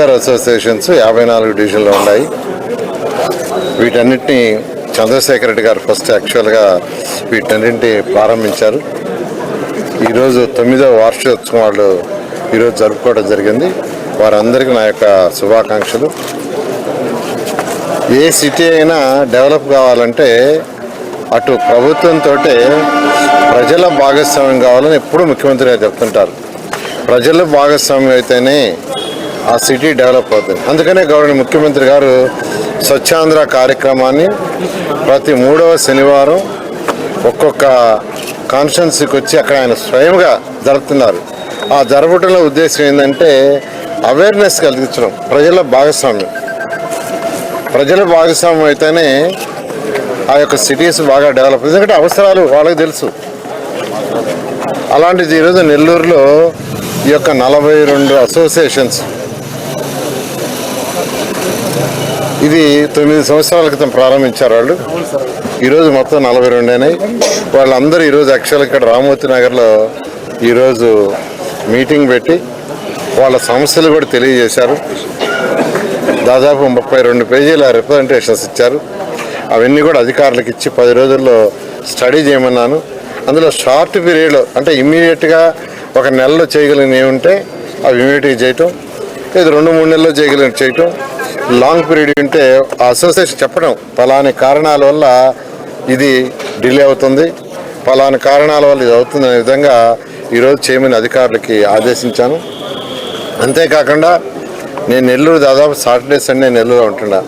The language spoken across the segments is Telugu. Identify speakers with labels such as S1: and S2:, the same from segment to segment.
S1: వెల్ఫేర్ అసోసియేషన్స్ యాభై నాలుగు డివిజన్లు ఉన్నాయి. వీటన్నిటిని చంద్రశేఖర్ రెడ్డి గారు ఫస్ట్ యాక్చువల్గా వీటన్నింటినీ ప్రారంభించారు. ఈరోజు తొమ్మిదవ వార్షికోత్సవం వాళ్ళు ఈరోజు జరుపుకోవడం జరిగింది. వారందరికీ నా యొక్క శుభాకాంక్షలు. ఏ సిటీ అయినా డెవలప్ కావాలంటే అటు ప్రభుత్వంతో ప్రజల భాగస్వామ్యం కావాలని ఎప్పుడూ ముఖ్యమంత్రి గారు చెప్తుంటారు. ప్రజల భాగస్వామ్యం అయితేనే ఆ సిటీ డెవలప్ అవుతుంది. అందుకనే గౌరవ ముఖ్యమంత్రి గారు స్వచ్ఛాంధ్ర కార్యక్రమాన్ని ప్రతి మూడవ శనివారం ఒక్కొక్క కాన్స్టిట్యున్సీకి వచ్చి అక్కడ ఆయన స్వయంగా జరుపుతున్నారు. ఆ జరపడంలో ఉద్దేశం ఏంటంటే అవేర్నెస్ కలిగించడం ప్రజల భాగస్వామ్యం. ప్రజల భాగస్వామ్యం అయితేనే ఆ యొక్క సిటీస్ బాగా డెవలప్ ఎందుకంటే అవసరాలు వాళ్ళకి తెలుసు. అలాంటిది ఈరోజు నెల్లూరులో ఈ యొక్క నలభై రెండు అసోసియేషన్స్ ఇది తొమ్మిది సంవత్సరాల క్రితం ప్రారంభించారు వాళ్ళు. ఈరోజు మొత్తం నలభై రెండు అయినాయి. వాళ్ళందరూ ఈరోజు యాక్చువల్గా ఇక్కడ రామూర్తి నగర్లో ఈరోజు మీటింగ్ పెట్టి వాళ్ళ సమస్యలు కూడా తెలియజేశారు. దాదాపు ముప్పై రెండు పేజీల రిప్రజెంటేషన్స్ ఇచ్చారు. అవన్నీ కూడా అధికారులకు ఇచ్చి పది రోజుల్లో స్టడీ చేయమన్నాను. అందులో షార్ట్ పీరియడ్లో అంటే ఇమ్మీడియట్గా ఒక నెలలో చేయగలిగినవి ఉంటే అవి ఇమ్మీడియట్గా చేయటం లేదు రెండు మూడు నెలల్లో చేయగలిగిన చేయటం లాంగ్ పీరియడ్ ఉంటే ఆ అసోసియేషన్ చెప్పడం ఫలాని కారణాల వల్ల ఇది డిలే అవుతుంది ఫలాని కారణాల వల్ల ఇది అవుతుందనే విధంగా ఈరోజు చేయమని అధికారులకి ఆదేశించాను. అంతేకాకుండా నేను నెల్లూరు దాదాపు సాటర్డే సండే నెల్లూరు ఉంటున్నా.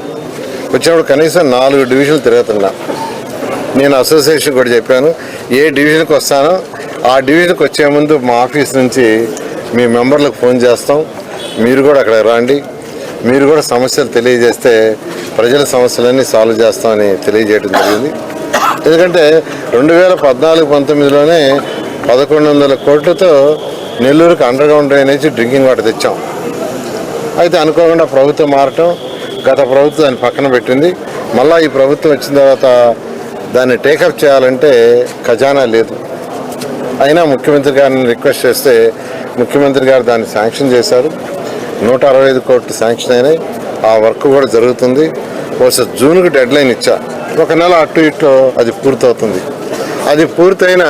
S1: వచ్చినప్పుడు కనీసం నాలుగు డివిజన్లు తిరుగుతున్నా. నేను అసోసియేషన్ కూడా చెప్పాను ఏ డివిజన్కి వస్తానో ఆ డివిజన్కి వచ్చే ముందు మా ఆఫీస్ నుంచి మీ మెంబర్లకు ఫోన్ చేస్తాం. మీరు కూడా అక్కడ రండి. మీరు కూడా సమస్యలు తెలియజేస్తే ప్రజల సమస్యలన్నీ సాల్వ్ చేస్తామని తెలియజేయడం జరిగింది. ఎందుకంటే రెండు వేల పద్నాలుగు పంతొమ్మిదిలోనే పదకొండు వందల కోట్లతో నెల్లూరుకి underground drainage drinking water తెచ్చాం. అయితే అనుకోకుండా ప్రభుత్వం మారటం గత ప్రభుత్వం దాన్ని పక్కన పెట్టింది. మళ్ళీ ఈ ప్రభుత్వం వచ్చిన తర్వాత దాన్ని టేకప్ చేయాలంటే ఖజానా లేదు. అయినా ముఖ్యమంత్రి గారిని రిక్వెస్ట్ చేస్తే ముఖ్యమంత్రి గారు దాన్ని శాంక్షన్ చేశారు. నూట అరవై ఐదు కోట్లు శాంక్షన్ అయినాయి. ఆ వర్క్ కూడా జరుగుతుంది. బహుశా జూన్కి డెడ్ లైన్ ఇచ్చా. ఒక నెల అటు ఇటు అది పూర్తవుతుంది. అది పూర్తయిన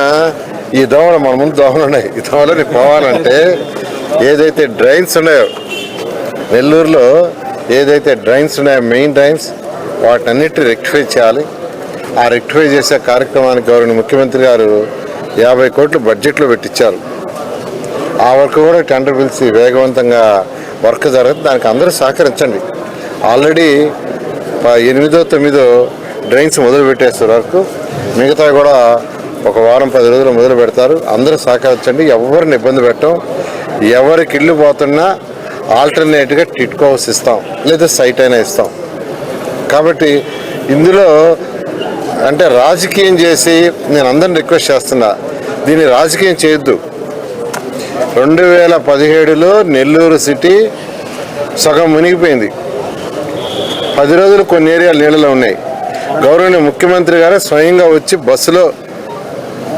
S1: ఈ దోమలు మన ముందు దోమలు ఉన్నాయి. ఈ దోమలని పోవాలంటే ఏదైతే డ్రైన్స్ ఉన్నాయో నెల్లూరులో ఏదైతే డ్రైన్స్ ఉన్నాయో మెయిన్ డ్రైన్స్ వాటన్నిటిని రెక్టిఫై చేయాలి. ఆ రెక్టిఫై చేసే కార్యక్రమానికి గౌరవ ముఖ్యమంత్రి గారు యాభై కోట్లు బడ్జెట్లో పెట్టించారు ఆ వర్క్ కూడా టెండర్ పిలిచి వేగవంతంగా వర్క్ జరగదు దానికి అందరూ సహకరించండి. ఆల్రెడీ ఎనిమిదో తొమ్మిదో డ్రైన్స్ మొదలు పెట్టేస్తారు వరకు. మిగతా కూడా ఒక వారం పది రోజులు మొదలు పెడతారు. అందరూ సహకరించండి ఎవరిని ఇబ్బంది పెట్టం. ఎవరికి ఇల్లు పోతున్నా ఆల్టర్నేట్గా టిట్కో హౌస్ ఇస్తాం లేదా సైట్ అయినా ఇస్తాం. కాబట్టి ఇందులో అంటే రాజకీయం చేసి నేను అందరిని రిక్వెస్ట్ చేస్తున్నా దీన్ని రాజకీయం చేయొద్దు. రెండు వేల పదిహేడులో నెల్లూరు సిటీ సగం మునిగిపోయింది. పది రోజులు కొన్ని ఏరియాలు నీళ్ళలో ఉన్నాయి. గౌరవనీయ ముఖ్యమంత్రి గారు స్వయంగా వచ్చి బస్సులో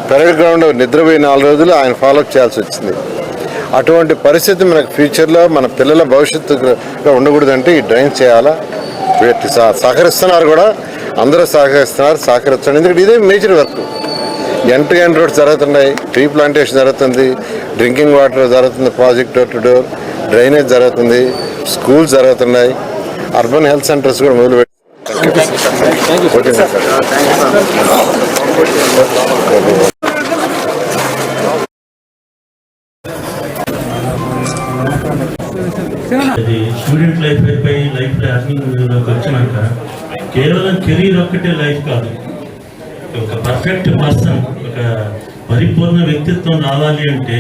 S1: పెరడ్ గ్రౌండ్ నిద్రపోయి నాలుగు రోజులు ఆయన ఫాలోఅప్ చేయాల్సి వచ్చింది. అటువంటి పరిస్థితి మనకు ఫ్యూచర్లో మన పిల్లల భవిష్యత్తుగా ఉండకూడదంటే ఈ డ్రైన్ చేయాలా? వీటి సహకరిస్తున్నారు కూడా అందరూ సహకరిస్తున్నారు సహకరిస్తున్నారు ఎందుకంటే ఇదే major work end to end roads జరుగుతున్నాయి? ట్రీ ప్లాంటేషన్ జరుగుతుంది డ్రింకింగ్ వాటర్ జరుగుతుంది project door to door drainage జరుగుతుంది స్కూల్స్ జరుగుతున్నాయి అర్బన్ హెల్త్ సెంటర్స్ కూడా మొదలు పెట్టి ఓకే సార్
S2: అది స్టూడెంట్ లైఫ్ అయిపోయి లైఫ్ అర్నింగ్లోకి వచ్చినాక కేవలం కెరీర్ ఒక్కటే లైఫ్ కాదు. ఒక పర్ఫెక్ట్ పర్సన్ ఒక పరిపూర్ణ వ్యక్తిత్వం రావాలి అంటే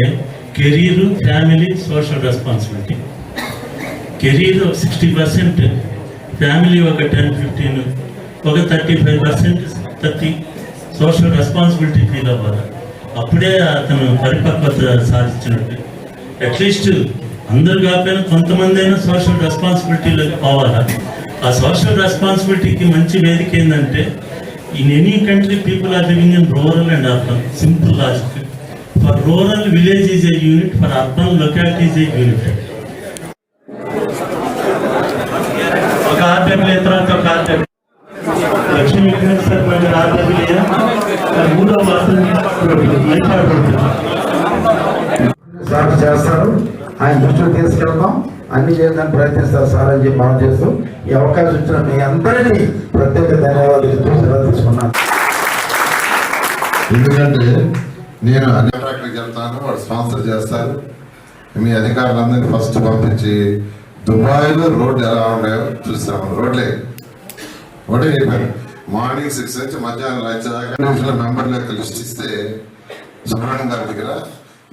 S2: career family social responsibility. Career sixty percent family ఒక టెన్ ఫిఫ్టీన్ ఒక thirty five percent thirty social responsibility feel అవ్వాలి అప్పుడే అతను పరిపక్వత సాధించినట్టు. అట్లీస్ట్ అందరు కాకపోయినా కొంతమంది అయినా సోషల్ రెస్పాన్సిబిలిటీలోకి పోవాలా? ఆ సోషల్ రెస్పాన్సిబిలిటీకి మంచి వేదిక ఏంటంటే in any country people are living in rural and urban simple logic for rural village is a unit for urban locality is a unit ఒక ఆర్డర్ లేదు తర్వాత ఒక ఆర్డర్ లక్ష్మీ విఘ్నేశ్వర్ ఆర్డర్
S3: లేదా మూడో మాత్రం లైఫ్ ఆర్డర్ అన్ని చేయడానికి ప్రయత్నిస్తారు సార్ అని చెప్పి మనం చేస్తూ ఈ అవకాశం ఇచ్చిన మీ అందరినీ ప్రత్యేక ధన్యవాదాలు సెలవు తీసుకున్నాను.
S1: ఎందుకంటే నేను అన్ని కాంట్రాక్టర్కి వెళ్తాను వాడు స్పాన్సర్ చేస్తారు. మీ అధికారులందరినీ ఫస్ట్ పంపించి దుబాయ్లో రోడ్డు ఎలా ఉన్నాయో చూస్తాము రోడ్లే. ఒకటే చెప్పాను మార్నింగ్ సిక్స్ నుంచి మధ్యాహ్నం లంచ్ దాకా డివిజన్ మెంబర్ లెక్క లిస్ట్ ఇస్తే సుబ్రహ్మణ్యం గారి దగ్గర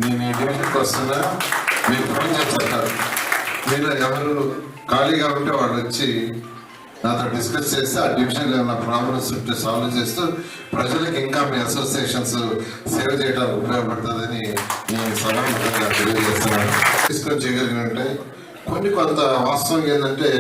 S1: నేను ఈ డివిజన్కి వస్తున్నా మీకు ఫోన్ చేసి మీరు ఎవరు ఖాళీగా ఉంటే వాళ్ళు వచ్చి నాతో డిస్కస్ చేస్తే ఆ డివిజన్లో ఉన్న ప్రాబ్లమ్స్ ఉంటే సాల్వ్ చేస్తూ ప్రజలకు ఇంకా మీ అసోసియేషన్స్ సేవ్ చేయడానికి ఉపయోగపడుతుందని నేను సభాముఖంగా తెలియజేస్తున్నాను. తీసుకొని చేయగలిగినంటే కొన్ని కొంత వాస్తవం ఏంటంటే